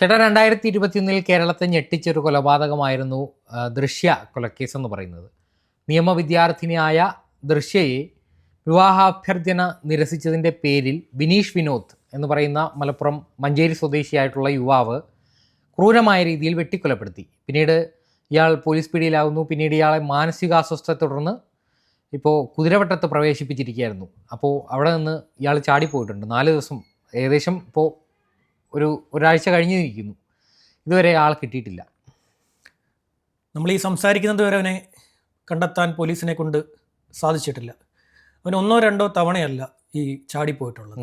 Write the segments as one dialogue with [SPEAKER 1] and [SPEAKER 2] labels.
[SPEAKER 1] ചേട്ടാ രണ്ടായിരത്തി ഇരുപത്തിയൊന്നിൽ കേരളത്തെ ഞെട്ടിച്ചൊരു കൊലപാതകമായിരുന്നു ദൃശ്യ കൊലക്കേസ് എന്ന് പറയുന്നത്. നിയമവിദ്യാർത്ഥിനിയായ ദൃശ്യയെ വിവാഹാഭ്യർത്ഥന നിരസിച്ചതിന്റെ പേരിൽ ബിനീഷ് വിനോദ് എന്ന് പറയുന്ന മലപ്പുറം മഞ്ചേരി സ്വദേശിയായിട്ടുള്ള യുവാവ് ക്രൂരമായ രീതിയിൽ വെട്ടിക്കൊലപ്പെടുത്തി. പിന്നീട് ഇയാൾ പോലീസ് പിടിയിലാകുന്നു പിന്നീട് ഇയാളെ മാനസികാസ്വസ്ഥത്തെ തുടർന്ന് ഇപ്പോൾ കുതിരവട്ടത്ത് പ്രവേശിപ്പിച്ചിരിക്കുകയായിരുന്നു. അപ്പോൾ അവിടെ നിന്ന് ഇയാൾ ചാടിപ്പോയിട്ടുണ്ട്. നാല് ദിവസം ഏകദേശം ഇപ്പോൾ ഒരു ഒരാഴ്ച കഴിഞ്ഞ് നിൽക്കുന്നു. ഇതുവരെ ആൾ കിട്ടിയിട്ടില്ല.
[SPEAKER 2] നമ്മൾ ഈ സംസാരിക്കുന്നത് വരെ അവനെ കണ്ടെത്താൻ പോലീസിനെ കൊണ്ട് സാധിച്ചിട്ടില്ല. അവൻ ഒന്നോ രണ്ടോ തവണയല്ല ഈ ചാടിപ്പോയിട്ടുള്ളത്.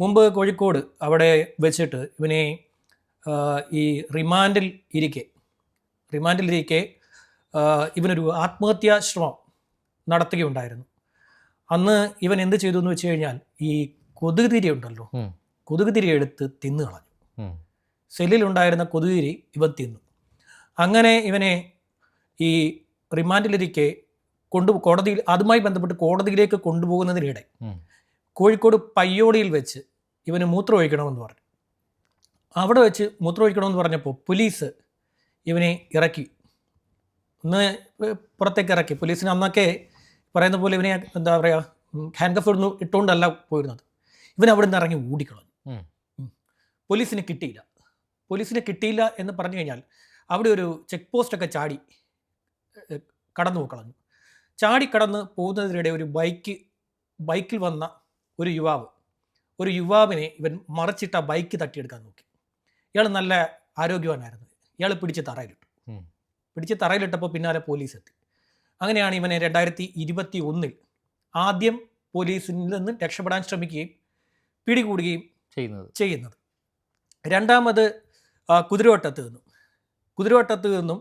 [SPEAKER 2] മുമ്പ് കോഴിക്കോട് അവിടെ വെച്ചിട്ട് ഇവനെ ഈ റിമാൻഡിൽ ഇരിക്കെ റിമാൻഡിൽ ഇരിക്കെ ഇവനൊരു ആത്മഹത്യാ ശ്രമം നടത്തുകയുണ്ടായിരുന്നു. അന്ന് ഇവൻ എന്ത് ചെയ്തു എന്ന് വെച്ച് കഴിഞ്ഞാൽ ഈ കൊതുക് തിരി ഉണ്ടല്ലോ.
[SPEAKER 1] ഉം.
[SPEAKER 2] കൊതുക് തിരി എടുത്ത് തിന്നു കളഞ്ഞു. സെല്ലിലുണ്ടായിരുന്ന കൊതുകുതിരി ഇവൻ തിന്നു അങ്ങനെ ഇവനെ ഈ റിമാൻഡിലിരിക്കെ കൊണ്ടു കോടതിയിൽ അതുമായി ബന്ധപ്പെട്ട് കോടതിയിലേക്ക് കൊണ്ടുപോകുന്നതിനിടെ കോഴിക്കോട് പയ്യോടിയിൽ വെച്ച് ഇവന് മൂത്രം ഒഴിക്കണമെന്ന് പറഞ്ഞു അവിടെ വെച്ച് മൂത്രം ഒഴിക്കണമെന്ന് പറഞ്ഞപ്പോൾ പോലീസ് ഇവനെ ഇറക്കി ഒന്ന് പുറത്തേക്ക് ഇറക്കി പോലീസിന് അന്നൊക്കെ പറയുന്ന പോലെ ഇവനെ എന്താ പറയുക ഹാൻഡ് കഫ് ഇട്ടുകൊണ്ടല്ല പോയിരുന്നത് ഇവൻ അവിടെ നിന്ന് ഇറങ്ങി ഓടിക്കളഞ്ഞു. പോലീസിന് കിട്ടിയില്ല. പോലീസിന് കിട്ടിയില്ല എന്ന് പറഞ്ഞു കഴിഞ്ഞാൽ അവിടെ ഒരു ചെക്ക് പോസ്റ്റൊക്കെ ചാടി കടന്നു കളഞ്ഞു ചാടി കടന്ന് പോകുന്നതിനിടെ ഒരു ബൈക്ക് ബൈക്കിൽ വന്ന ഒരു യുവാവ് ഒരു യുവാവിനെ ഇവൻ മറച്ചിട്ട് ആ ബൈക്ക് തട്ടിയെടുക്കാൻ നോക്കി. ഇയാൾ നല്ല ആരോഗ്യവാനായിരുന്നു. ഇയാൾ പിടിച്ച് തറയിലിട്ടു. പിടിച്ച് തറയിലിട്ടപ്പോൾ പിന്നാലെ പോലീസ് എത്തി അങ്ങനെയാണ് ഇവനെ രണ്ടായിരത്തി ഇരുപത്തി ഒന്നിൽ ആദ്യം പോലീസിൽ നിന്ന് രക്ഷപ്പെടാൻ ശ്രമിക്കുകയും പിടികൂടുകയും
[SPEAKER 1] ചെയ്യുന്നത്?
[SPEAKER 2] ചെയ്യുന്നത്. രണ്ടാമത് കുതിരവട്ടത്ത് നിന്നും. കുതിരവട്ടത്ത് നിന്നും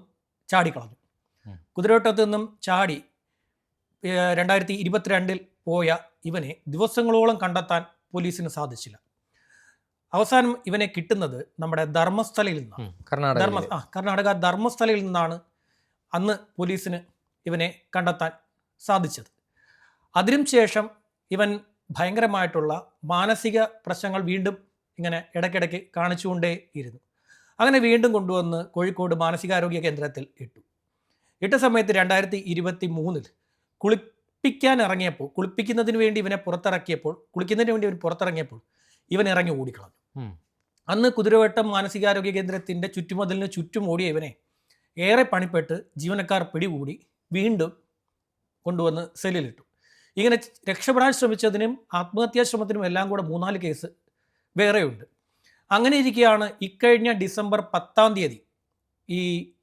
[SPEAKER 2] ചാടിക്കളഞ്ഞു. കുതിരവട്ടത്ത് നിന്നും ചാടി രണ്ടായിരത്തി ഇരുപത്തിരണ്ടിൽ പോയ ഇവനെ ദിവസങ്ങളോളം കണ്ടെത്താൻ പോലീസിന് സാധിച്ചില്ല. അവസാനം ഇവനെ കിട്ടുന്നത് നമ്മുടെ ധർമ്മസ്ഥലയിൽ നിന്നാണ്.
[SPEAKER 1] കർണാടക
[SPEAKER 2] ധർമ്മ ആ കർണാടക ധർമ്മസ്ഥലയിൽ നിന്നാണ് അന്ന് പോലീസിന് ഇവനെ കണ്ടെത്താൻ സാധിച്ചത്. അതിനും ശേഷം ഇവൻ ഭയങ്കരമായിട്ടുള്ള മാനസിക പ്രശ്നങ്ങൾ വീണ്ടും ഇങ്ങനെ ഇടയ്ക്കിടയ്ക്ക് കാണിച്ചുകൊണ്ടേ ഇരുന്നു അങ്ങനെ വീണ്ടും കൊണ്ടുവന്ന് കോഴിക്കോട് മാനസികാരോഗ്യ കേന്ദ്രത്തിൽ ഇട്ടു. ഇട്ട സമയത്ത് രണ്ടായിരത്തി ഇരുപത്തി മൂന്നിൽ കുളിപ്പിക്കാൻ ഇറങ്ങിയപ്പോൾ കുളിപ്പിക്കുന്നതിന് വേണ്ടി ഇവനെ പുറത്തിറക്കിയപ്പോൾ കുളിക്കുന്നതിന് വേണ്ടി ഇവൻ പുറത്തിറങ്ങിയപ്പോൾ ഇവൻ ഇറങ്ങി ഓടിക്കളഞ്ഞു. അന്ന് കുതിരവട്ടം മാനസികാരോഗ്യ കേന്ദ്രത്തിന്റെ ചുറ്റുമതിലിന് ചുറ്റും ഓടിയ ഇവനെ ഏറെ പണിപ്പെട്ട് ജീവനക്കാർ പിടികൂടി വീണ്ടും കൊണ്ടുവന്ന് സെല്ലിലിട്ടു. ഇങ്ങനെ രക്ഷപ്പെടാൻ ശ്രമിച്ചതിനും ആത്മഹത്യാ ശ്രമത്തിനും എല്ലാം കൂടെ മൂന്നാൽ കേസ് വേറെയുണ്ട്. അങ്ങനെ ഇരിക്കുകയാണ് ഇക്കഴിഞ്ഞ ഡിസംബർ പത്താം തീയതി ഈ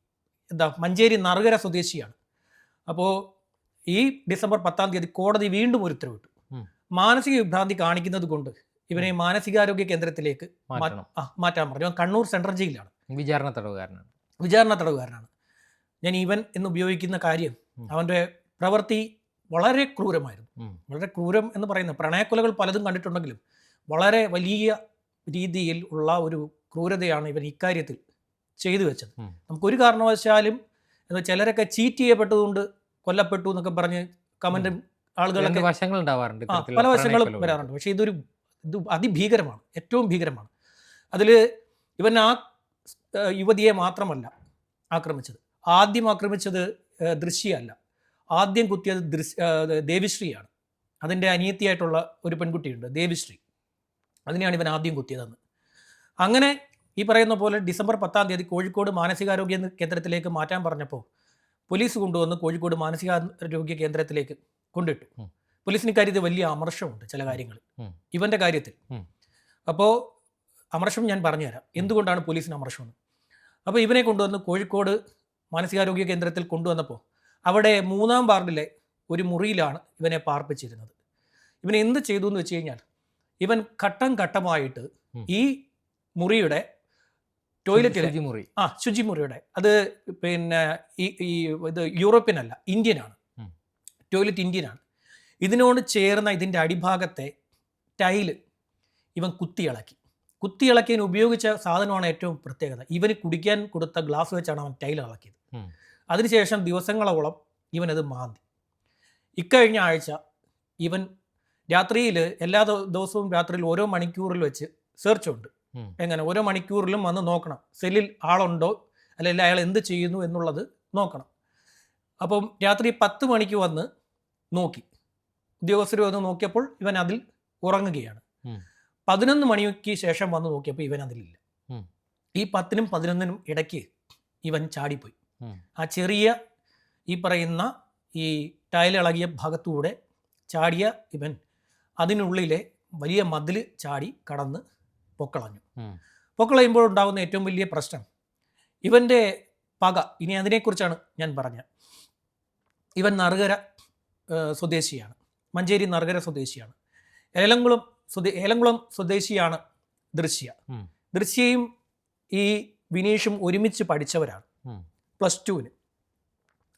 [SPEAKER 2] എന്താ മഞ്ചേരി നറുകര സ്വദേശിയാണ്. അപ്പോൾ ഈ ഡിസംബർ പത്താം തീയതി കോടതി വീണ്ടും ഒരു ഉത്തരവിട്ടു. മാനസിക വിഭ്രാന്തി കാണിക്കുന്നത് കൊണ്ട് ഇവനെ മാനസികാരോഗ്യ കേന്ദ്രത്തിലേക്ക് മാറ്റാൻ പറഞ്ഞു. കണ്ണൂർ സെൻട്രൽ ജയിലാണ്
[SPEAKER 1] വിചാരണ തടവുകാരനാണ്.
[SPEAKER 2] വിചാരണ തടവുകാരനാണ്. ഞാൻ ഇവൻ എന്ന് ഉപയോഗിക്കുന്ന കാര്യം
[SPEAKER 1] അവന്റെ
[SPEAKER 2] അവന്റെ പ്രവൃത്തി വളരെ ക്രൂരമായിരുന്നു. വളരെ ക്രൂരം എന്ന് പറയുന്നത് പ്രണയക്കൊലകൾ പലതും കണ്ടിട്ടുണ്ടെങ്കിലും വളരെ വലിയ രീതിയിൽ ഉള്ള ഒരു ക്രൂരതയാണ് ഇവൻ ഇക്കാര്യത്തിൽ ചെയ്തു വെച്ചത്. നമുക്കൊരു കാരണവശാലും എന്താ ചിലരൊക്കെ ചീറ്റ് ചെയ്യപ്പെട്ടതുകൊണ്ട് കൊല്ലപ്പെട്ടു എന്നൊക്കെ പറഞ്ഞ്
[SPEAKER 1] കമന്റും
[SPEAKER 2] ആളുകളൊക്കെ
[SPEAKER 1] വശങ്ങൾ ഉണ്ടാവാറുണ്ട്
[SPEAKER 2] പല വശങ്ങളും വരാറുണ്ട്. പക്ഷേ ഇതൊരു ഇത് അതിഭീകരമാണ്. ഏറ്റവും ഭീകരമാണ്. അതിൽ ഇവൻ ആ യുവതിയെ മാത്രമല്ല ആക്രമിച്ചത്. ആദ്യം ആക്രമിച്ചത് ഏഹ്, ദൃശ്യയല്ല. ആദ്യം കുത്തിയത് ദൃശ് ദേവിശ്രീയാണ്. അതിന്റെ അനിയത്തിയായിട്ടുള്ള ഒരു പെൺകുട്ടിയുണ്ട് ദേവിശ്രീ. അതിനെയാണ് ഇവൻ ആദ്യം കുത്തിയതെന്ന്. അങ്ങനെ ഈ പറയുന്ന പോലെ ഡിസംബർ പത്താം തീയതി കോഴിക്കോട് മാനസികാരോഗ്യ കേന്ദ്രത്തിലേക്ക് മാറ്റാൻ പറഞ്ഞപ്പോൾ പോലീസ് കൊണ്ടുവന്ന് കോഴിക്കോട് മാനസികാരോഗ്യ കേന്ദ്രത്തിലേക്ക് കൊണ്ടിട്ടു. പോലീസിന് ഇക്കാര്യത്തിൽ വലിയ അമർഷമുണ്ട് ചില കാര്യങ്ങൾ
[SPEAKER 1] ഇവന്റെ
[SPEAKER 2] ഇവന്റെ കാര്യത്തിൽ. അപ്പോൾ അമർഷം ഞാൻ പറഞ്ഞുതരാം. എന്തുകൊണ്ടാണ് പോലീസിന് അമർഷം അപ്പോൾ ഇവനെ കൊണ്ടുവന്ന് കോഴിക്കോട് മാനസികാരോഗ്യ കേന്ദ്രത്തിൽ കൊണ്ടുവന്നപ്പോൾ അവിടെ മൂന്നാം വാർഡിലെ ഒരു മുറിയിലാണ് ഇവനെ പാർപ്പിച്ചിരുന്നത്. ഇവൻ എന്ത് ചെയ്തു എന്ന് വെച്ച് കഴിഞ്ഞാൽ ഇവൻ ഘട്ടം ഘട്ടമായിട്ട് ഈ മുറിയുടെ ടോയ്ലറ്റിലെ
[SPEAKER 1] മുറി
[SPEAKER 2] ആ ശുചിമുറിയുടെ അത് പിന്നെ ഈ ഈ ഇത് യൂറോപ്യൻ അല്ല ഇന്ത്യൻ ആണ് ടോയ്ലറ്റ് ഇന്ത്യൻ ആണ് ഇതിനോട് ചേർന്ന ഇതിന്റെ അടിഭാഗത്തെ ടൈൽ ഇവൻ കുത്തിയിളക്കി. കുത്തിയിളക്കിയതിന് ഉപയോഗിച്ച സാധനമാണ് ഏറ്റവും പ്രത്യേകത. ഇവന് കുടിക്കാൻ കൊടുത്ത ഗ്ലാസ് വെച്ചാണ് അവൻ ടൈൽ ഇളക്കിയത്. അതിനുശേഷം ദിവസങ്ങളോളം ഇവനത് മാന്തി. ഇക്കഴിഞ്ഞ ആഴ്ച ഇവൻ രാത്രിയിൽ എല്ലാ ദിവസവും രാത്രിയിൽ ഓരോ മണിക്കൂറിൽ വെച്ച് സെർച്ച് ഉണ്ട് എങ്ങനെ? ഓരോ മണിക്കൂറിലും വന്ന് നോക്കണം. സെല്ലിൽ ആളുണ്ടോ? അല്ലെങ്കിൽ അയാൾ എന്ത് ചെയ്യുന്നു എന്നുള്ളത് നോക്കണം. അപ്പം രാത്രി പത്ത് മണിക്ക് വന്ന് നോക്കി. ഉദ്യോഗസ്ഥർ വന്ന് നോക്കിയപ്പോൾ ഇവൻ അതിൽ ഉറങ്ങുകയാണ്. പതിനൊന്ന് മണിക്ക് ശേഷം വന്ന് നോക്കിയപ്പോൾ ഇവൻ അതിലില്ല. ഈ പത്തിനും പതിനൊന്നിനും ഇടയ്ക്ക് ഇവൻ ചാടിപ്പോയി. ആ ചെറിയ ഈ പറയുന്ന ഈ ടൈൽ ടയലിളകിയ ഭാഗത്തൂടെ ചാടിയ ഇവൻ അതിനുള്ളിലെ വലിയ മതിൽ ചാടി കടന്ന് പൊക്കളഞ്ഞു. പൊക്കളയുമ്പോൾ ഉണ്ടാകുന്ന ഏറ്റവും വലിയ പ്രശ്നം ഇവന്റെ പക ഇനി അതിനെക്കുറിച്ചാണ് ഞാൻ പറഞ്ഞത്. ഇവൻ നറുകര സ്വദേശിയാണ്. മഞ്ചേരി നറുകര സ്വദേശിയാണ്. ഏലംകുളം സ്വദേ ഏലംകുളം സ്വദേശിയാണ് ദൃശ്യ. ദൃശ്യയും ഈ വിനീഷും ഒരുമിച്ച് പഠിച്ചവരാണ്. പ്ലസ് ടുവിന്.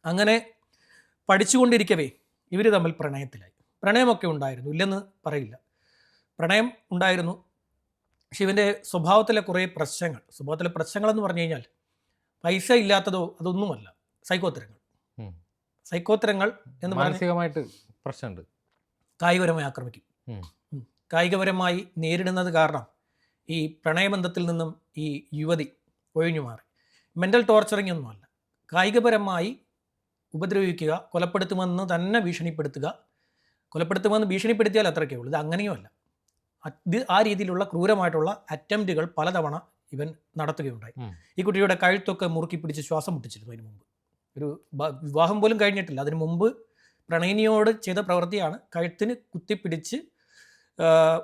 [SPEAKER 2] അങ്ങനെ പഠിച്ചുകൊണ്ടിരിക്കവേ ഇവർ തമ്മിൽ പ്രണയത്തിലായി. പ്രണയമൊക്കെ ഉണ്ടായിരുന്നു ഇല്ലെന്ന് പറയില്ല. പ്രണയം ഉണ്ടായിരുന്നു. പക്ഷെ ഇവന്റെ സ്വഭാവത്തിലെ കുറേ പ്രശ്നങ്ങൾ സ്വഭാവത്തിലെ പ്രശ്നങ്ങളെന്ന് പറഞ്ഞു കഴിഞ്ഞാൽ പൈസ ഇല്ലാത്തതോ അതൊന്നുമല്ല സൈക്കോത്തരങ്ങൾ. സൈക്കോത്തരങ്ങൾ എന്ന്
[SPEAKER 1] മാനസികമായിട്ട് പ്രശ്നമുണ്ട്.
[SPEAKER 2] കായികപരമായി ആക്രമിക്കും. കായികപരമായി നേരിടുന്നത് കാരണം ഈ പ്രണയബന്ധത്തിൽ നിന്നും ഈ യുവതി ഒഴിഞ്ഞു മാറി. മെന്റൽ ടോർച്ചറിങ് ഒന്നുമല്ല. കായികപരമായി ഉപദ്രവിക്കുക കൊലപ്പെടുത്തുമെന്ന് തന്നെ ഭീഷണിപ്പെടുത്തുക. കൊലപ്പെടുത്തുമെന്ന് ഭീഷണിപ്പെടുത്തിയാൽ അത്രയ്ക്കേ ഉള്ളൂ. ഇത് അങ്ങനെയുമല്ല. അത് ആ രീതിയിലുള്ള ക്രൂരമായിട്ടുള്ള അറ്റംപ്റ്റുകൾ പലതവണ ഇവൻ നടത്തുകയുണ്ടായി. ഈ കുട്ടിയുടെ കഴുത്തൊക്കെ മുറുക്കി പിടിച്ച് ശ്വാസം മുട്ടിച്ചിരുന്നു അതിന് മുമ്പ്. ഒരു വിവാഹം പോലും കഴിഞ്ഞിട്ടില്ല. അതിന് മുമ്പ് പ്രണയിനിയോട് ചെയ്ത പ്രവൃത്തിയാണ് കഴുത്തിന് കുത്തിപ്പിടിച്ച്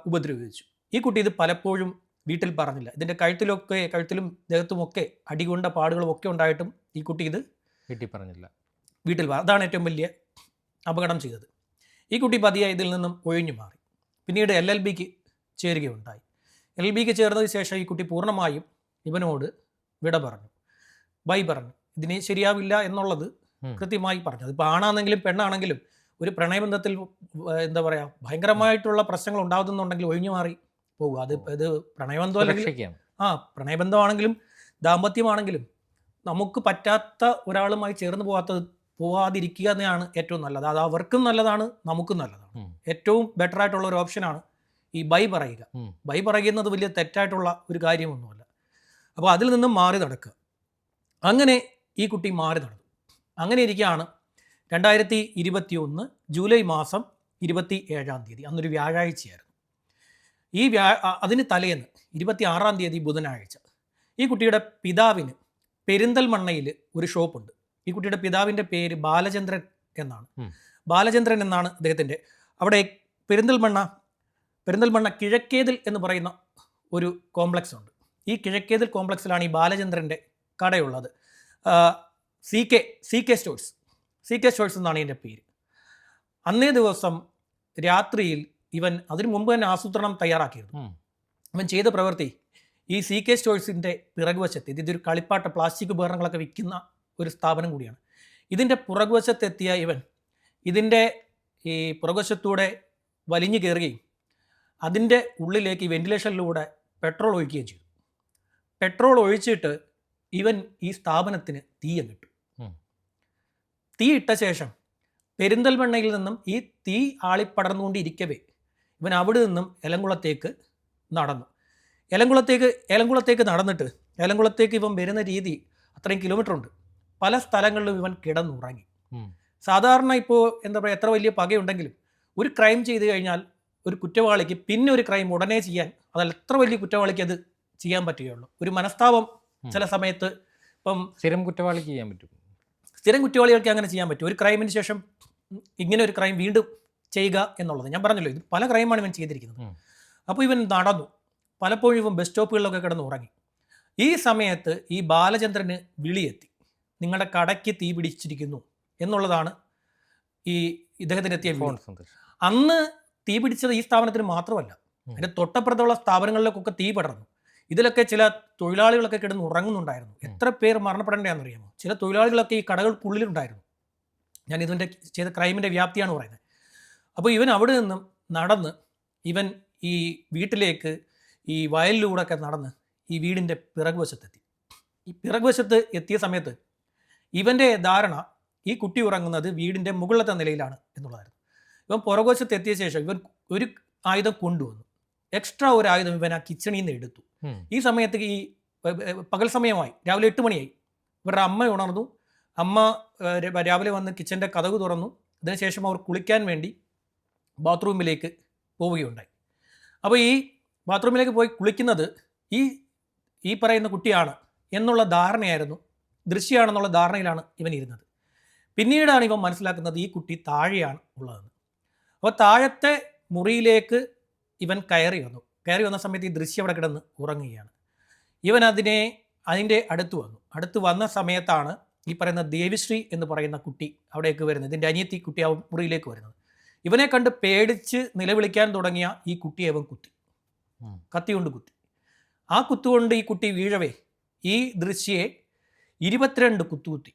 [SPEAKER 2] ഉപദ്രവിച്ചു. ഈ കുട്ടി ഇത് പലപ്പോഴും വീട്ടിൽ പറഞ്ഞില്ല. ഇതിന്റെ കഴുത്തിലൊക്കെ കഴുത്തിലും ദേഹത്തുമൊക്കെ അടികൊണ്ട പാടുകളും ഒക്കെ ഉണ്ടായിട്ടും ഈ കുട്ടി ഇത്
[SPEAKER 1] വീട്ടിൽ പറഞ്ഞില്ല.
[SPEAKER 2] വീട്ടിൽ അതാണ് ഏറ്റവും വലിയ അപകടം ചെയ്തത്. ഈ കുട്ടി പതിയെ ഇതിൽ നിന്നും ഒഴിഞ്ഞു മാറി. പിന്നീട് എൽ എൽ ബിക്ക് ചേരുകയുണ്ടായി. എൽ എൽ ബിക്ക് ചേർന്നതിന് ശേഷം ഈ കുട്ടി പൂർണമായും ഇവനോട് വിട പറഞ്ഞു. ബൈ പറഞ്ഞു. ഇതിന് ശരിയാവില്ല എന്നുള്ളത് കൃത്യമായി പറഞ്ഞു. അതിപ്പോൾ ആണാണെങ്കിലും പെണ്ണാണെങ്കിലും ഒരു പ്രണയബന്ധത്തിൽ എന്താ പറയുക ഭയങ്കരമായിട്ടുള്ള പ്രശ്നങ്ങൾ ഉണ്ടാകുന്നുണ്ടെങ്കിൽ ഒഴിഞ്ഞു മാറി പോകുക അത് ഇത് പ്രണയബന്ധം അല്ലെങ്കിൽ ആ പ്രണയബന്ധമാണെങ്കിലും ദാമ്പത്യമാണെങ്കിലും നമുക്ക് പറ്റാത്ത ഒരാളുമായി ചേർന്ന് പോകാത്തത് പോവാതിരിക്കുക തന്നെയാണ് ഏറ്റവും നല്ലത്. അത് അവർക്കും നല്ലതാണ് നമുക്കും നല്ലതാണ്. ഏറ്റവും ബെറ്റർ ആയിട്ടുള്ള ഒരു ഓപ്ഷനാണ് ഈ ബൈ പറയുക. ബൈ പറയുന്നത് വലിയ തെറ്റായിട്ടുള്ള ഒരു കാര്യമൊന്നുമല്ല. അപ്പോൾ അതിൽ നിന്നും മാറി നടക്കുക. അങ്ങനെ ഈ കുട്ടി മാറി നടന്നു. അങ്ങനെ ഇരിക്കുകയാണ് രണ്ടായിരത്തി ഇരുപത്തി ഒന്ന് ജൂലൈ മാസം ഇരുപത്തി ഏഴാം തീയതി. അന്നൊരു വ്യാഴാഴ്ചയായിരുന്നു. ഈ വ്യാ അതിന് തലേന്ന് ഇരുപത്തി ആറാം തീയതി ബുധനാഴ്ച ഈ കുട്ടിയുടെ പിതാവിന് പെരിന്തൽമണ്ണയിൽ ഒരു ഷോപ്പുണ്ട്. ഈ കുട്ടിയുടെ പിതാവിന്റെ പേര് ബാലചന്ദ്രൻ എന്നാണ്. ബാലചന്ദ്രൻ എന്നാണ് അദ്ദേഹത്തിന്റെ അവിടെ പെരിന്തൽമണ്ണ പെരിന്തൽമണ്ണ കിഴക്കേതിൽ എന്ന് പറയുന്ന ഒരു കോംപ്ലക്സ് ഉണ്ട്. ഈ കിഴക്കേതിൽ കോംപ്ലക്സിലാണ് ഈ ബാലചന്ദ്രന്റെ കടയുള്ളത്. C K C K stores. C K stores എന്നാണ് ഇതിന്റെ പേര്. അന്നേ ദിവസം രാത്രിയിൽ ഇവൻ അതിനു മുമ്പ് തന്നെ ആസൂത്രണം തയ്യാറാക്കിയിരുന്നു. അവൻ ചെയ്ത പ്രവൃത്തി ഈ സി കെ സ്റ്റോഴ്സിന്റെ പിറകുവശത്ത് ഇത് ഇതൊരു കളിപ്പാട്ട പ്ലാസ്റ്റിക് ഉപകരണങ്ങളൊക്കെ വിൽക്കുന്ന ഒരു സ്ഥാപനം കൂടിയാണ്. ഇതിന്റെ പുറകുവശത്തെത്തിയ ഇവൻ ഇതിന്റെ ഈ പുറകുവശത്തൂടെ വലിഞ്ഞു കയറുകയും അതിന്റെ ഉള്ളിലേക്ക് വെന്റിലേഷനിലൂടെ പെട്രോൾ ഒഴിക്കുകയും ചെയ്തു. പെട്രോൾ ഒഴിച്ചിട്ട് ഇവൻ ഈ സ്ഥാപനത്തിന് തീയങ്ങിട്ടു ഇട്ട ശേഷം പെരിന്തൽമണ്ണയിൽ നിന്നും ഈ തീ ആളിപ്പടർന്നുകൊണ്ടിരിക്കവേ ഇവൻ അവിടെ നിന്നും എലങ്കുളത്തേക്ക് നടന്നു. എലങ്കുളത്തേക്ക് എലങ്കുളത്തേക്ക് നടന്നിട്ട് എലങ്കുളത്തേക്ക് ഇവൻ വരുന്ന രീതി അത്രയും കിലോമീറ്റർ ഉണ്ട്. പല സ്ഥലങ്ങളിലും ഇവൻ കിടന്നുറങ്ങി. സാധാരണ ഇപ്പോൾ എന്താ പറയുക എത്ര വലിയ പകയുണ്ടെങ്കിലും ഒരു ക്രൈം ചെയ്തു കഴിഞ്ഞാൽ ഒരു കുറ്റവാളിക്ക് പിന്നെ ഒരു ക്രൈം ഉടനെ ചെയ്യാൻ അതല്ല എത്ര വലിയ കുറ്റവാളിക്ക് അത് ചെയ്യാൻ പറ്റുകയുള്ളൂ. ഒരു മനസ്താപം ചില സമയത്ത് ഇപ്പം
[SPEAKER 1] സ്ഥിരം കുറ്റവാളിക്ക് ചെയ്യാൻ പറ്റും.
[SPEAKER 2] സ്ഥിരം കുറ്റവാളികൾക്ക് അങ്ങനെ ചെയ്യാൻ പറ്റും. ഒരു ക്രൈമിന് ശേഷം ഇങ്ങനെ ഒരു ക്രൈം വീണ്ടും ചെയ്യുക എന്നുള്ളത്. ഞാൻ പറഞ്ഞല്ലോ ഇത് പല ക്രൈമാണ് ഇവൻ ചെയ്തിരിക്കുന്നത്. അപ്പോൾ ഇവൻ നടന്നു. പലപ്പോഴും ഇവൻ ബസ് സ്റ്റോപ്പുകളിലൊക്കെ കിടന്ന് ഉറങ്ങി. ഈ സമയത്ത് ഈ ബാലചന്ദ്രന് വിളിയെത്തി. നിങ്ങളുടെ കടയ്ക്ക് തീ പിടിച്ചിരിക്കുന്നു എന്നുള്ളതാണ് ഈ ഇദ്ദേഹത്തിനെത്തിയ
[SPEAKER 1] ഫോൺ
[SPEAKER 2] അന്ന് തീ പിടിച്ചത് ഈ സ്ഥാപനത്തിന് മാത്രമല്ല. അതിന്റെ തൊട്ടപ്പുറത്തുള്ള സ്ഥാപനങ്ങളിലേക്കൊക്കെ തീ പടർന്നു. ഇതിലൊക്കെ ചില തൊഴിലാളികളൊക്കെ കിടന്ന് ഉറങ്ങുന്നുണ്ടായിരുന്നു. എത്ര പേർ മരണപ്പെടേണ്ടതെന്നറിയാമോ ചില തൊഴിലാളികളൊക്കെ ഈ കടകൾക്കുള്ളിലുണ്ടായിരുന്നു. ഞാൻ ഇതിന്റെ ചെയ്ത ക്രൈമിന്റെ വ്യാപ്തിയാണ് പറയുന്നത്. അപ്പോൾ ഇവൻ അവിടെ നിന്നും നടന്ന് ഇവൻ ഈ വീട്ടിലേക്ക് ഈ വയലിലൂടെ ഒക്കെ നടന്ന് ഈ വീടിന്റെ പിറകുവശത്തെത്തി. ഈ പിറകുവശത്ത് എത്തിയ സമയത്ത് ഇവന്റെ ധാരണ ഈ കുട്ടി ഉറങ്ങുന്നത് വീടിന്റെ മുകളിലത്തെ നിലയിലാണ് എന്നുള്ളതായിരുന്നു. ഇവൻ പുറകുവശത്ത് എത്തിയ ശേഷം ഇവൻ ഒരു ആയുധം കൊണ്ടുവന്നു. എക്സ്ട്രാ ഒരു ആയുധം ഇവൻ ആ കിച്ചണിൽ നിന്ന് എടുത്തു. ഈ സമയത്ത് ഈ പകൽ സമയമായി രാവിലെ എട്ട് മണിയായി. ഇവരുടെ അമ്മ ഉണർന്നു. അമ്മ രാവിലെ വന്ന് കിച്ചന്റെ കഥക് തുറന്നു. അതിനുശേഷം അവർ കുളിക്കാൻ വേണ്ടി ബാത്റൂമിലേക്ക് പോവുകയുണ്ടായി. അപ്പോൾ ഈ ബാത്റൂമിലേക്ക് പോയി കുളിക്കുന്നത് ഈ ഈ പറയുന്ന കുട്ടിയാണ് എന്നുള്ള ധാരണയായിരുന്നു ദൃശ്യമാണെന്നുള്ള ധാരണയിലാണ് ഇവൻ ഇരുന്നത്. പിന്നീടാണ് ഇവൻ മനസ്സിലാക്കുന്നത് ഈ കുട്ടി താഴെയാണ് ഉള്ളതെന്ന്. അപ്പോൾ താഴത്തെ മുറിയിലേക്ക് ഇവൻ കയറി വന്നു. കയറി വന്ന സമയത്ത് ഈ ദൃശ്യം അവിടെ കിടന്ന് ഉറങ്ങുകയാണ്. ഇവൻ അതിനെ അതിന്റെ അടുത്ത് വന്നു. അടുത്ത് വന്ന സമയത്താണ് ഈ പറയുന്ന ദേവിശ്രീ എന്ന് പറയുന്ന കുട്ടി അവിടേക്ക് വരുന്നത്. ഇതിന്റെ അനിയത്തി കുട്ടി ആ മുറിയിലേക്ക് വരുന്നത്. ഇവനെ കണ്ട് പേടിച്ച് നിലവിളിക്കാൻ തുടങ്ങിയ ഈ കുട്ടിയെ അവൻ കുത്തി. കത്തി കൊണ്ട് കുത്തി. ആ കുത്തുകൊണ്ട് ഈ കുട്ടി വീഴവേ. ഈ ദൃശ്യയെ ഇരുപത്തിരണ്ട് കുത്തുകുത്തി.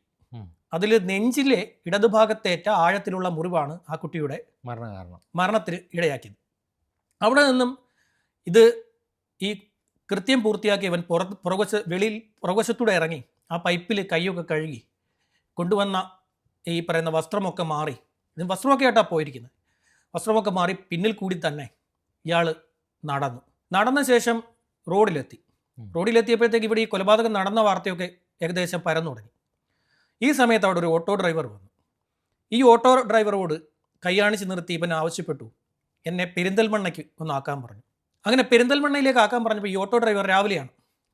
[SPEAKER 2] അതിൽ നെഞ്ചിലെ ഇടതുഭാഗത്തേറ്റ ആഴത്തിലുള്ള മുറിവാണ് ആ കുട്ടിയുടെ
[SPEAKER 1] മരണകാരണം.
[SPEAKER 2] മരണത്തിന് ഇടയാക്കിയത്. അവിടെ നിന്നും ഇത് ഈ കൃത്യം പൂർത്തിയാക്കി അവൻ പുറത്ത് പുറകുവശ വെളിയിൽ പുറകുവശത്തൂടെ ഇറങ്ങി. ആ പൈപ്പിൽ കൈയൊക്കെ കഴുകി കൊണ്ടുവന്ന ഈ പറയുന്ന വസ്ത്രമൊക്കെ മാറി. വസ്ത്രമൊക്കെ ആയിട്ടാണ് പോയിരിക്കുന്നത്. വസ്ത്രമൊക്കെ മാറി പിന്നിൽ കൂടി തന്നെ ഇയാൾ നടന്നു. നടന്ന ശേഷം റോഡിലെത്തി. റോഡിലെത്തിയപ്പോഴത്തേക്ക് ഇവിടെ ഈ കൊലപാതകം നടന്ന വാർത്തയൊക്കെ ഏകദേശം പരന്നു തുടങ്ങി ഈ സമയത്ത് അവിടെ ഒരു ഓട്ടോ ഡ്രൈവർ വന്നു. ഈ ഓട്ടോ ഡ്രൈവറോട് കൈയാണിച്ച് നിർത്തി ഇവൻ ആവശ്യപ്പെട്ടു. എന്നെ പെരിന്തൽമണ്ണയ്ക്ക് ഒന്ന് ആക്കാൻ പറഞ്ഞു. അങ്ങനെ പെരിന്തൽമണ്ണയിലേക്ക് ആക്കാൻ പറഞ്ഞപ്പോൾ ഈ ഓട്ടോ ഡ്രൈവർ രാവിലെയാണ്.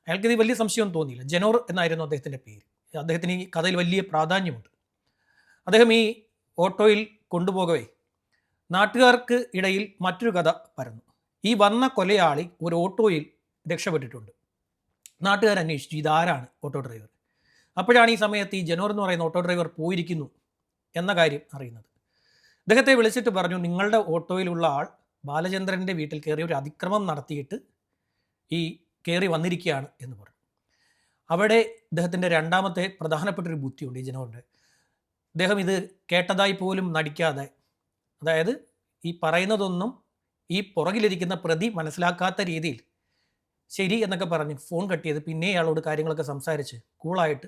[SPEAKER 2] അയാൾക്ക് ഇത് വലിയ സംശയമൊന്നും തോന്നിയില്ല. ജനോർ എന്നായിരുന്നു അദ്ദേഹത്തിന്റെ പേര്. അദ്ദേഹത്തിന് ഈ കഥയിൽ വലിയ പ്രാധാന്യമുണ്ട്. അദ്ദേഹം ഈ ഓട്ടോയിൽ കൊണ്ടുപോകവേ നാട്ടുകാർക്ക് ഇടയിൽ മറ്റൊരു കഥ പരന്നു. ഈ വന്ന കൊലയാളി ഒരു ഓട്ടോയിൽ രക്ഷപ്പെട്ടിട്ടുണ്ട്. നാട്ടുകാർ അന്വേഷിച്ചു ഇതാരാണ് ഓട്ടോ ഡ്രൈവർ? അപ്പോഴാണ് ഈ സമയത്ത് ഈ ജനോർ എന്ന് പറയുന്ന ഓട്ടോ ഡ്രൈവർ പോയിരിക്കുന്നു എന്ന കാര്യം അറിയുന്നത്. അദ്ദേഹത്തെ വിളിച്ചിട്ട് പറഞ്ഞു നിങ്ങളുടെ ഓട്ടോയിലുള്ള ആൾ ബാലചന്ദ്രന്റെ വീട്ടിൽ കയറി ഒരു അതിക്രമം നടത്തിയിട്ട് ഈ കയറി വന്നിരിക്കുകയാണ് എന്ന് പറഞ്ഞു. അവിടെ ഇദ്ദേഹത്തിന്റെ രണ്ടാമത്തെ പ്രധാനപ്പെട്ട ഒരു ബുദ്ധിയുണ്ട് ഈ ജനോറിന്റെ അദ്ദേഹം ഇത് കേട്ടതായി പോലും നടിക്കാതെ അതായത് ഈ പറയുന്നതൊന്നും ഈ പുറകിലിരിക്കുന്ന പ്രതി മനസ്സിലാക്കാത്ത രീതിയിൽ ശരി എന്നൊക്കെ പറഞ്ഞ് ഫോൺ കട്ട് ചെയ്ത് പിന്നെ ഇയാളോട് കാര്യങ്ങളൊക്കെ സംസാരിച്ച് കൂളായിട്ട്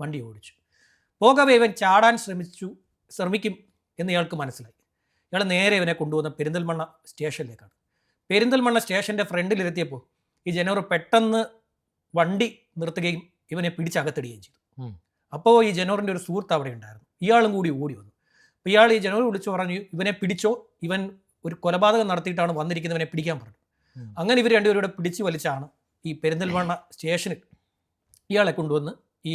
[SPEAKER 2] വണ്ടി ഓടിച്ചു. പോകവേ ഇവൻ ചാടാൻ ശ്രമിച്ചു ശ്രമിക്കും എന്ന് ഇയാൾക്ക് മനസ്സിലായി. ഇയാൾ നേരെ ഇവനെ കൊണ്ടുവന്ന പെരിന്തൽമണ്ണ സ്റ്റേഷനിലേക്കാണ്. പെരിന്തൽമണ്ണ സ്റ്റേഷന്റെ ഫ്രണ്ടിലിരുത്തിയപ്പോൾ ഈ ജനവർ പെട്ടെന്ന് വണ്ടി നിർത്തുകയും ഇവനെ പിടിച്ചകത്തിടുകയും ചെയ്തു. അപ്പോൾ ഈ ജനോറിന്റെ ഒരു സുഹൃത്ത് അവിടെ ഉണ്ടായിരുന്നു. ഇയാളും കൂടി ഓടി വന്നു. അപ്പോൾ ഇയാൾ ഈ ജനറൽ വിളിച്ചു പറഞ്ഞു ഇവനെ പിടിച്ചോ. ഇവൻ ഒരു കൊലപാതകം നടത്തിയിട്ടാണ് വന്നിരിക്കുന്നവനെ പിടിക്കാൻ പറഞ്ഞു. അങ്ങനെ ഇവർ രണ്ടുപേരും കൂടെ പിടിച്ചു വലിച്ചാണ് ഈ പെരിന്തൽമണ്ണ സ്റ്റേഷനിൽ ഇയാളെ കൊണ്ടുവന്ന് ഈ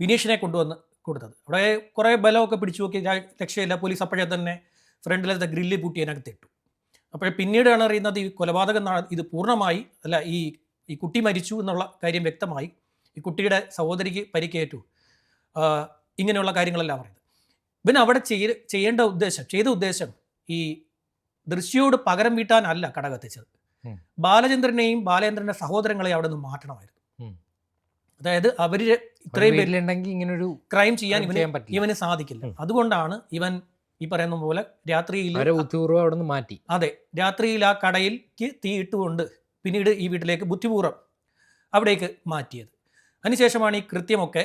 [SPEAKER 2] വിനീഷിനെ കൊണ്ടുവന്ന് കൊടുത്തത്. അവിടെ കുറേ ബലമൊക്കെ പിടിച്ചു നോക്കി. രക്ഷയില്ല. പോലീസ് അപ്പോഴേ തന്നെ ഫ്രണ്ടിലത്തെ ഗ്രില്ല് പൂട്ടി അതിനകത്ത് ഇട്ടു. അപ്പോൾ പിന്നീടാണ് അറിയുന്നത് ഈ കൊലപാതകം ഇത് പൂർണമായി അല്ല ഈ ഈ കുട്ടി മരിച്ചു എന്നുള്ള കാര്യം വ്യക്തമായി ഈ കുട്ടിയുടെ സഹോദരിക്ക് പരിക്കേറ്റു. ഇങ്ങനെയുള്ള കാര്യങ്ങളെല്ലാം പറയുന്നത്. ഇവൻ അവിടെ ചെയ്യ ചെയ്യേണ്ട ഉദ്ദേശം ചെയ്ത ഉദ്ദേശം ഈ ദൃശ്യയോട് പകരം വീട്ടാനല്ല
[SPEAKER 1] കടകത്തിച്ചത്.
[SPEAKER 2] ബാലചന്ദ്രനെയും ബാലേന്ദ്രന്റെ സഹോദരങ്ങളെയും അവിടെ നിന്ന് മാറ്റണമായിരുന്നു അതായത് അവർ ഇത്രയും പേരിലുണ്ടെങ്കിൽ
[SPEAKER 1] ഇങ്ങനെ ഇങ്ങനൊരു
[SPEAKER 2] ക്രൈം ചെയ്യാൻ ഇവന് ഇവന് സാധിക്കില്ല. അതുകൊണ്ടാണ് ഇവൻ ഈ പറയുന്ന പോലെ രാത്രിയിൽ
[SPEAKER 1] അവിടെ നിന്ന് മാറ്റി.
[SPEAKER 2] അതെ രാത്രിയിൽ ആ കടയിലേക്ക് തീ ഇട്ടുകൊണ്ട് പിന്നീട് ഈ വീട്ടിലേക്ക് ബുദ്ധിപൂർവം അവിടേക്ക് മാറ്റിയത്. അതിനുശേഷമാണ് ഈ കൃത്യമൊക്കെ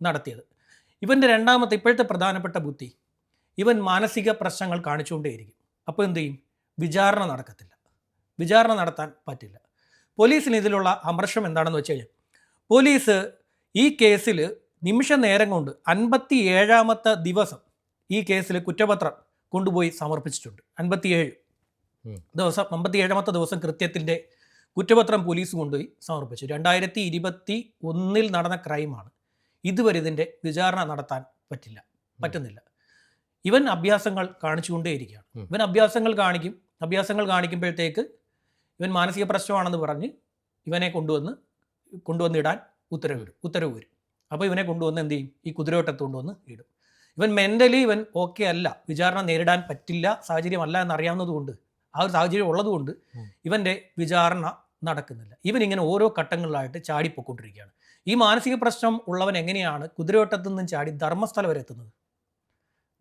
[SPEAKER 2] നടത്തിയത്. ഇവന്റെ രണ്ടാമത്തെ ഇപ്പോഴത്തെ പ്രധാനപ്പെട്ട ബുദ്ധി ഇവൻ മാനസിക പ്രശ്നങ്ങൾ കാണിച്ചുകൊണ്ടേയിരിക്കും. അപ്പോൾ എന്തു ചെയ്യും? വിചാരണ നടക്കത്തില്ല. വിചാരണ നടത്താൻ പറ്റില്ല. പോലീസിന് ഇതിലുള്ള അമർഷം എന്താണെന്ന് വെച്ച് കഴിഞ്ഞാൽ പോലീസ് ഈ കേസിൽ നിമിഷ നേരം കൊണ്ട് അൻപത്തി ഏഴാമത്തെ ദിവസം ഈ കേസിൽ കുറ്റപത്രം കൊണ്ടുപോയി സമർപ്പിച്ചിട്ടുണ്ട്. അൻപത്തിയേഴ്. ദിവസം അമ്പത്തി ഏഴാമത്തെ ദിവസം കൃത്യത്തിന്റെ കുറ്റപത്രം പോലീസ് കൊണ്ടുപോയി സമർപ്പിച്ചു. രണ്ടായിരത്തി ഇരുപത്തി ഒന്നിൽ നടന്ന ക്രൈമാണ്. ഇതുവരെ ഇതിന്റെ വിചാരണ നടത്താൻ പറ്റില്ല. പറ്റുന്നില്ല. ഇവൻ അഭ്യാസങ്ങൾ കാണിച്ചുകൊണ്ടേയിരിക്കുകയാണ്. ഇവൻ അഭ്യാസങ്ങൾ കാണിക്കും. അഭ്യാസങ്ങൾ കാണിക്കുമ്പോഴത്തേക്ക് ഇവൻ മാനസിക പ്രശ്നമാണെന്ന് പറഞ്ഞ് ഇവനെ കൊണ്ടുവന്ന് കൊണ്ടുവന്നിടാൻ ഉത്തരവ് ഉത്തരവിടും ഉത്തരവ് വരും. അപ്പോൾ ഇവനെ കൊണ്ടുവന്ന് എന്ത് ചെയ്യും? ഈ കുതിരവട്ടത്ത് കൊണ്ടുവന്ന് ഇടും. ഇവൻ മെന്റലി ഇവൻ ഓക്കെ അല്ല. വിചാരണ നേരിടാൻ പറ്റില്ല സാഹചര്യമല്ല എന്നറിയാവുന്നതുകൊണ്ട് ആ ഒരു സാഹചര്യം ഉള്ളതുകൊണ്ട്. ഇവന്റെ വിചാരണ നടക്കുന്നില്ല. ഇവൻ ഇങ്ങനെ ഓരോ ഘട്ടങ്ങളിലായിട്ട് ചാടിപ്പൊക്കൊണ്ടിരിക്കുകയാണ് ഈ മാനസിക പ്രശ്നം ഉള്ളവൻ എങ്ങനെയാണ് കുതിരവട്ടത്തു നിന്നും ചാടി ധർമ്മസ്ഥല വരെ എത്തുന്നത്?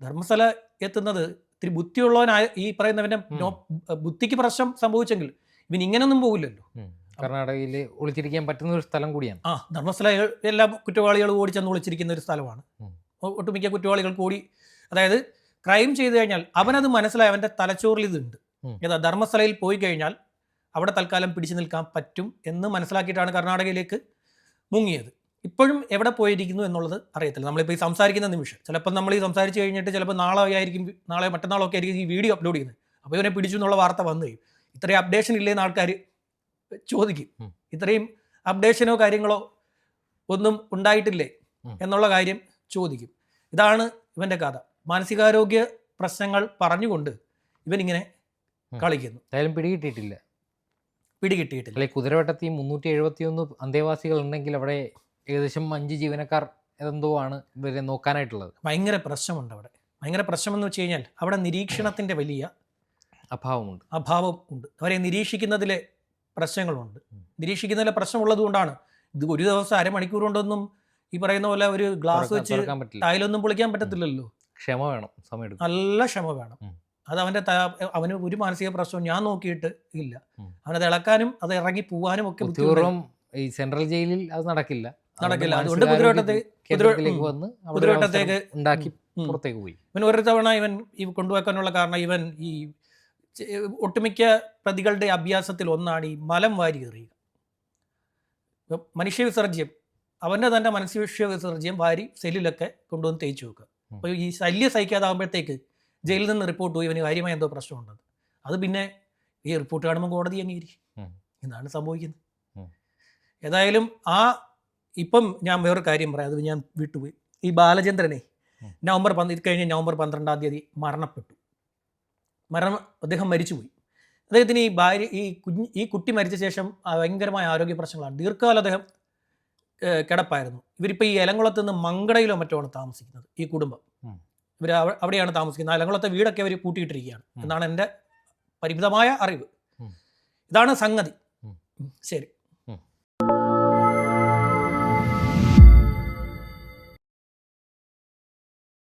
[SPEAKER 2] ധർമ്മസ്ഥല എത്തുന്നത് ഇത്തിരി ബുദ്ധിയുള്ളവനായ ഈ പറയുന്നവന്റെ ബുദ്ധിക്ക് പ്രശ്നം സംഭവിച്ചെങ്കിൽ ഇവൻ ഇങ്ങനൊന്നും പോകില്ലല്ലോ.
[SPEAKER 1] കർണാടകയിൽ ഒളിച്ചിരിക്കാൻ പറ്റുന്ന ഒരു സ്ഥലം കൂടിയാണ്.
[SPEAKER 2] ആ ധർമ്മസ്ഥല എല്ലാ കുറ്റവാളികളും ഓടി ചെന്ന് ഒളിച്ചിരിക്കുന്ന ഒരു സ്ഥലമാണ്. ഒട്ടുമിക്ക കുറ്റവാളികൾ കൂടി അതായത് ക്രൈം ചെയ്തു കഴിഞ്ഞാൽ അവനത് മനസ്സിലായി അവന്റെ തലച്ചോറിൽ ഇതുണ്ട്. ഏതാ ധർമ്മസ്ഥലയിൽ പോയി കഴിഞ്ഞാൽ അവിടെ തൽക്കാലം പിടിച്ചു നിൽക്കാൻ പറ്റും എന്ന് മനസ്സിലാക്കിയിട്ടാണ് കർണാടകയിലേക്ക് മുങ്ങിയത്. ഇപ്പോഴും എവിടെ പോയിരിക്കുന്നു എന്നുള്ളത് അറിയത്തില്ല. നമ്മളിപ്പോൾ ഈ സംസാരിക്കുന്ന നിമിഷം. ചിലപ്പോൾ നമ്മൾ ഈ സംസാരിച്ച് കഴിഞ്ഞിട്ട് ചിലപ്പോൾ നാളെ ആയിരിക്കും നാളെ മറ്റന്നാളൊക്കെ ആയിരിക്കും ഈ വീഡിയോ അപ്ലോഡ് ചെയ്യുന്നത്. അപ്പോൾ ഇവനെ പിടിച്ചു എന്നുള്ള വാർത്ത വന്നു കഴിയും. ഇത്രയും അപ്ഡേഷൻ ഇല്ലേന്ന് ആൾക്കാർ ചോദിക്കും. ഇത്രയും അപ്ഡേഷനോ കാര്യങ്ങളോ ഒന്നും ഉണ്ടായിട്ടില്ലേ എന്നുള്ള കാര്യം ചോദിക്കും. ഇതാണ് ഇവന്റെ കഥ. മാനസികാരോഗ്യ പ്രശ്നങ്ങൾ പറഞ്ഞുകൊണ്ട് ഇവനിങ്ങനെ. കളിക്കുന്നു.
[SPEAKER 1] പിടികിട്ടിട്ടില്ല പിടികിട്ടിയിട്ടില്ല.
[SPEAKER 2] പിടികിട്ടിയിട്ടില്ല.
[SPEAKER 1] അല്ലെ കുതിരവട്ടത്തിൽ മുന്നൂറ്റി എഴുപത്തി ഒന്ന് അന്തേവാസികൾ ഉണ്ടെങ്കിൽ അവിടെ ഏകദേശം അഞ്ച് ജീവനക്കാർ എന്തോ ആണ് ഇവരെ നോക്കാനായിട്ടുള്ളത്.
[SPEAKER 2] ഭയങ്കര പ്രശ്നമുണ്ട് അവിടെ. ഭയങ്കര പ്രശ്നമെന്ന് വെച്ച് കഴിഞ്ഞാൽ അവിടെ നിരീക്ഷണത്തിന്റെ വലിയ
[SPEAKER 1] അഭാവമുണ്ട്.
[SPEAKER 2] അഭാവം ഉണ്ട്. അവരെ നിരീക്ഷിക്കുന്നതിലെ പ്രശ്നങ്ങളുണ്ട്. നിരീക്ഷിക്കുന്നതിലെ പ്രശ്നമുള്ളത് കൊണ്ടാണ്. ഇത് ഒരു ദിവസം അരമണിക്കൂർ കൊണ്ടൊന്നും ഈ പറയുന്ന പോലെ ഒരു ഗ്ലാസ് വെച്ച് ടൈലൊന്നും പൊളിക്കാൻ പറ്റത്തില്ലല്ലോ.
[SPEAKER 1] ക്ഷമ വേണം സമയം
[SPEAKER 2] നല്ല ക്ഷമ വേണം. അത് അവന്റെ അവന് ഒരു മാനസിക പ്രശ്നവും ഞാൻ നോക്കിയിട്ട് ഇല്ല. അവനത് ഇളക്കാനും അത് ഇറങ്ങി പോവാനും ഒക്കെ
[SPEAKER 1] ബുദ്ധിപൂർവം ഈ സെൻട്രൽ ജയിലിൽ അത് നടക്കില്ല.
[SPEAKER 2] നടക്കില്ല.
[SPEAKER 1] അതുകൊണ്ട്
[SPEAKER 2] കുതിരവട്ടത്തേക്ക്
[SPEAKER 1] വന്ന് ഒരു
[SPEAKER 2] കുതിരവട്ടത്തേക്ക്
[SPEAKER 1] ഉണ്ടാക്കി പുറത്തേക്ക് പോയി.
[SPEAKER 2] ഇവൻ ഒരു തവണ ഇവൻ ഈ കൊണ്ടുവെക്കാനുള്ള കാരണം ഇവൻ ഈ ഒട്ടുമിക്ക പ്രതികളുടെ അഭ്യാസത്തിൽ ഒന്നാണ് ഈ മലം വാരി എറിയുക. മനുഷ്യ വിസർജ്യം അവന്റെ തന്നെ മനുഷ്യ വിസർജ്യം വാരി സെല്ലിലൊക്കെ കൊണ്ടുവന്ന് തേച്ച് വെക്കുക. അപ്പോൾ ഈ ശല്യം സഹിക്കാതാകുമ്പോഴത്തേക്ക് ജയിലിൽ നിന്ന് റിപ്പോർട്ട് പോയി ഇവന് കാര്യമായ എന്തോ പ്രശ്നമുണ്ടെന്ന്. അത് പിന്നെ ഈ റിപ്പോർട്ട് കാണുമ്പോൾ കോടതി അംഗീകരിക്കും. എന്നാണ് സംഭവിക്കുന്നത്. ഏതായാലും ആ ഇപ്പം ഞാൻ വേറൊരു കാര്യം പറയാം. അത് ഞാൻ വിട്ടുപോയി. ഈ ബാലചന്ദ്രനെ നവംബർ പന്ത് ഇത് കഴിഞ്ഞ് നവംബർ പന്ത്രണ്ടാം തീയതി മരണപ്പെട്ടു. മരണം അദ്ദേഹം മരിച്ചുപോയി. അദ്ദേഹത്തിന് ഈ ഭാര്യ ഈ കുഞ്ഞ് ഈ കുട്ടി മരിച്ച ശേഷം ഭയങ്കരമായ ആരോഗ്യ പ്രശ്നങ്ങളാണ്. ദീർഘകാലം അദ്ദേഹം കിടപ്പായിരുന്നു. ഇവരിപ്പോൾ ഈ എലങ്കുളത്ത് നിന്ന് മങ്കടയിലോ മറ്റോ ആണ് താമസിക്കുന്നത് ഈ കുടുംബം. ഇവർ അവിടെയാണ് താമസിക്കുന്നത്. അലങ്കുളത്തെ വീടൊക്കെ അവർ പൂട്ടിയിട്ടിരിക്കുകയാണ് എന്നാണ് എന്റെ പരിമിതമായ അറിവ്. ഇതാണ് സംഗതി. ശരി.